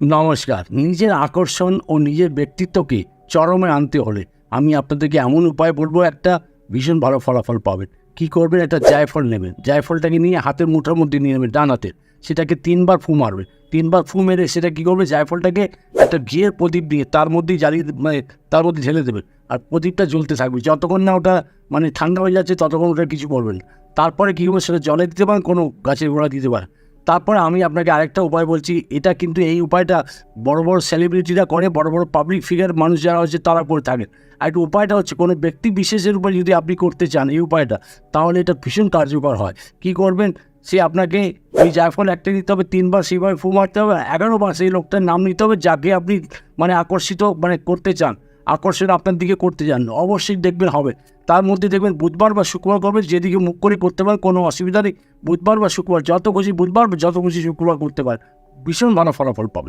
নমস্কার। নিজের আকর্ষণ ও নিজের ব্যক্তিত্বকে চরমে আনতে হলে আমি আপনাদেরকে এমন উপায় বলব, একটা ভীষণ ভালো ফলাফল পাবেন। কি করবেন? একটা জায়ফল নেবেন। জায়ফলটাকে নিয়ে হাতের মুঠোর মধ্যে নিয়ে নেবেন ডান হাতে। সেটাকে তিনবার ফু মারবে তিনবার ফু মেরে সেটা কী করবে? জায়ফলটাকে একটা ঘিয়ের প্রদীপ দিয়ে তার মধ্যেই জ্বালিয়ে মানে তার মধ্যে ঢেলে দেবেন আর প্রদীপটা জ্বলতে থাকবে। যতক্ষণ না ওটা মানে ঠান্ডা হয়ে যাচ্ছে, ততক্ষণ ওটা কিছু করবেন তারপরে কী করবে সেটা জলে দিতে পারেন, কোনো গাছের গোড়া দিতে পারেন। তারপরে আমি আপনাকে আরেকটা উপায় বলছি, এটা কিন্তু এই উপায়টা বড় বড় সেলিব্রিটিরা করে, বড় বড় পাবলিক ফিগার মানুষ যারা হচ্ছে তারা করে থাকেন আর একটা উপায়টা হচ্ছে, কোনো ব্যক্তি বিশেষের উপর যদি আপনি করতে চান এই উপায়টা, তাহলে এটা ভীষণ কার্যকর হয়। কি করবেন? সে আপনাকে ওই জায়ফল একটা নিতে হবে, তিনবার সেইভাবে ফু মারতে হবে এগারো বার সেই লোকটার নাম নিতে হবে, যাকে আপনি মানে আকর্ষিত মানে করতে চান। আকর্ষণ আপনার দিকে করতে যান। অবশ্যই দেখবেন হবে। তার মধ্যে দেখবেন বুধবার বা শুক্রবার করবেন, যেদিকে মুখ করে করতে পারেন, কোনো অসুবিধা নেই। বুধবার বা শুক্রবার, যত খুশি বুধবার বা যত খুশি শুক্রবার করতে পারেন। ভীষণ ভালো ফলাফল পাবেন।